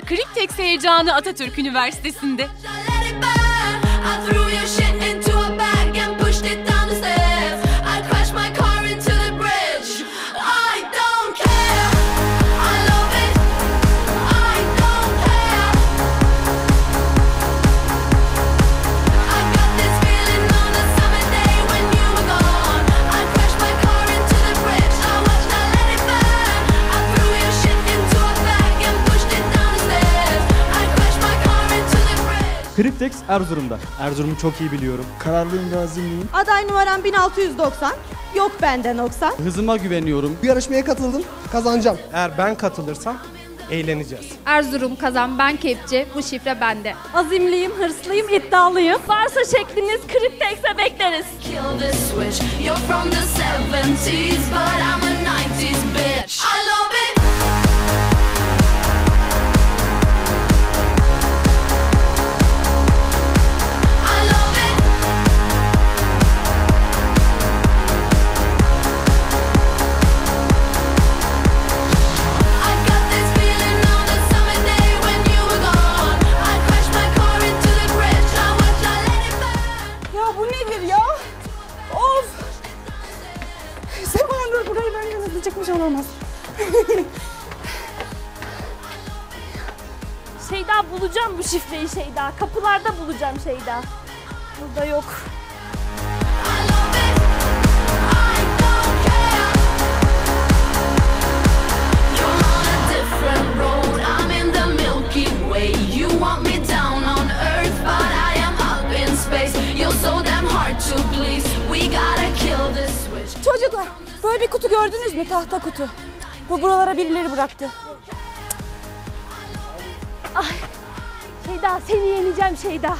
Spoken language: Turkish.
Kriptex heyecanı Atatürk Üniversitesi'nde. Triptex Erzurum'da. Erzurum'u çok iyi biliyorum. Kararlıyım, gazimliyim. Aday numaram 1690. Yok benden 90. Hızıma güveniyorum. Bu yarışmaya katıldım, kazanacağım. Eğer ben katılırsam eğleneceğiz. Erzurum kazan, ben kepçe, bu şifre bende. Azimliyim, hırslıyım, iddialıyım. Varsa şekliniz Kriptex'e bekleriz. Emir ya? Of! Sema Nur burayı böyle yönetecekmiş olamaz. Şeyda bulacağım bu şifreyi Şeyda. Kapılarda bulacağım Şeyda. Burada yok. Böyle bir kutu gördünüz mü? Tahta kutu. Bu buralara birileri bıraktı. Ay. Şeyda seni yeneceğim Şeyda.